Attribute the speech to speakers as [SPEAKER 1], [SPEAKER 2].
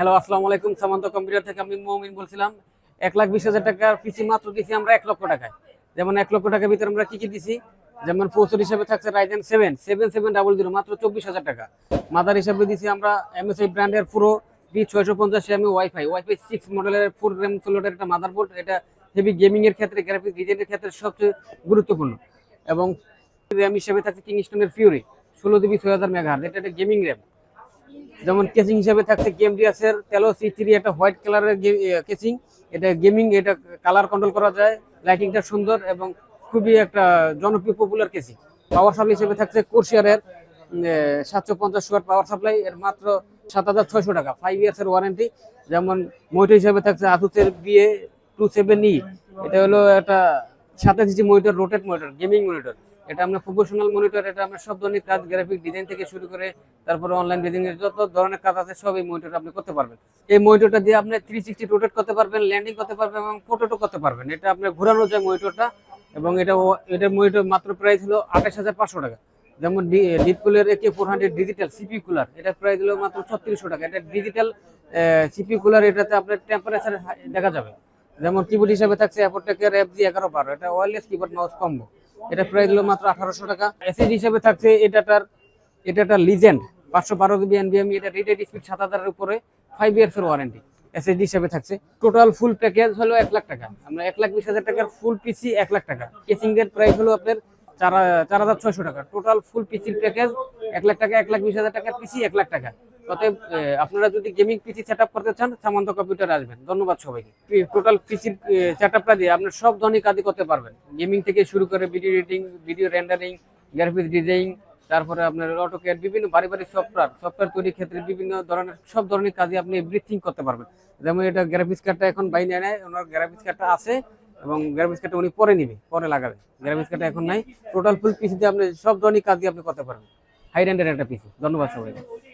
[SPEAKER 1] Hello, আসসালামু আলাইকুম। সামান্ত computer থেকে আমি মমিন বলছিলাম। এক লাখ বিশ হাজার টাকার পিসি মাত্র দিছি আমরা এক লক্ষ টাকায়। যেমন এক লক্ষ টাকার ভিতরে আমরা কি কি দিছি? যেমন প্রসেসর হিসাবে থাকছে Ryzen seven seven seven double zero মাত্র চব্বিশ হাজার টাকা। মাদার হিসাবে দিছি আমরা এমএসআই ব্র্যান্ডের পুরো বি ছয়শো পঞ্চাশ আমি ওয়াইফাই ওয়াইফাই সিক্স মডেলের ফোর র্যাম ষোলোটার একটা মাদারবোর্ড এটা হেভি গেমিংয়ের ক্ষেত্রে গ্রাফিক ডিজাইনের ক্ষেত্রে সবচেয়ে গুরুত্বপূর্ণ। এবং র্যাম হিসাবে থাকছে কিংস্টনের ফিউরি ষোলো জিবি ছয় হাজার মেগা এটা একটা গেমিং র্যাম যেমন কেসিং হিসাবে থাকছে গেম ডিয়াসের তেলো সি থ্রি একটা হোয়াইট কালারের কেসিং এটা গেমিং এটা কালার কন্ট্রোল করা যায় লাইটিংটা সুন্দর এবং খুবই একটা জনপ্রিয় পপুলার কেসিং পাওয়ার সাপ্লাই হিসেবে থাকছে কোর্সিয়ারের সাতশো পঞ্চাশ ওয়াট পাওয়ার সাপ্লাই এর মাত্র সাত হাজার ছয়শো টাকা ফাইভ ইয়ার্সের ওয়ারেন্টি যেমন মনিটর হিসেবে থাকছে আসুসের বিএ টু সেভেন ই এটা হলো একটা সাতাশ inch monitor rotate monitor gaming monitor এটা আমরা প্রফেশনাল মনিটর, এটা আমরা সব ধরনের কাজ গ্রাফিক ডিজাইন থেকে শুরু করে তারপরে অনলাইন ডিজাইন যত ধরনের কাজ আছে, সব এই মনিটর আপনি করতে পারবেন। এই মনিটরটা দিয়ে আপনি থ্রি সিক্সটি রোটেট করতে পারবেন ল্যান্ডিং করতে পারবেন এবং ফটোটো করতে পারবেন। এটা আপনি ঘোরানো যায় মনিটরটা এবং এটা এটার মনিটর মাত্র প্রাইস হলো আঠাশ হাজার পাঁচশো টাকা। যেমন ডিপ কুলার একে four hundred digital CP cooler এটা প্রাইস হলো মাত্র ছত্রিশশো টাকা। এটা ডিজিটাল সিপি কুলার এটাতে আপনার টেম্পারেচার দেখা যাবে। যেমন কিবোর্ড হিসাবে থাকছে অ্যাপোটেকের এফ জি এগারো বারো, এটা ওয়ারলেস কিবোর্ড মাউস কম্বো এটা প্রাইস হলো মাত্র আঠারোশো টাকা। এসএসডি হিসাবে থাকছে এটাটার এটা একটা লিজেন্ড পাঁচশো বারো জিবি এনবিএমই এটা রিডেড স্পিড সাত হাজারের উপরে ফাইভ ইয়ার্সের ওয়ারেন্টি এসএসডি হিসাবে থাকছে। টোটাল ফুল প্যাকেজ হলো এক লাখ টাকা। আমরা এক লাখ বিশ হাজার টাকার ফুল পিসি এক লাখ টাকা। কেসিং এর প্রাইস হলো আপনার চার চার হাজার ছয়শো টাকা। টোটাল ফুল পিসির প্যাকেজ এক লাখ টাকা, এক লাখ বিশ হাজার টাকার পিসি এক লাখ টাকা। অতএব আপনারা যদি গেমিং পিসি সেট করতে চান, সামান্ত কম্পিউটার আসবেন। ধন্যবাদ সবাইকে। টোটাল পিসির সেট আপটা দিয়ে আপনার সব ধরনের কাজই করতে পারবেন। গেমিং থেকে শুরু করে video editing video rendering graphics design তারপরে আপনার অটোক্যাড বিভিন্ন বাড়ি বাড়ি সফটওয়্যার সফটওয়্যার তৈরির ক্ষেত্রে বিভিন্ন ধরনের, সব ধরনের কাজই আপনি এভরিথিং করতে পারবেন। যেমন এটা গ্রাফিক্স কার্ডটা এখন বাইনে নেয় ওনার গ্রাফিক্স কার্ডটা আছে এবং গ্রাফিক্স কার্ডটা উনি পরে নিবে, পরে লাগাবে। গ্রাফিক্স কার্ডটা এখন নাই। টোটাল ফুল পিসিতে আপনি সব ধরনের কাজই আপনি করতে পারবেন। হাই র্যান্ডের একটা পিসি ধন্যবাদ সবাইকে।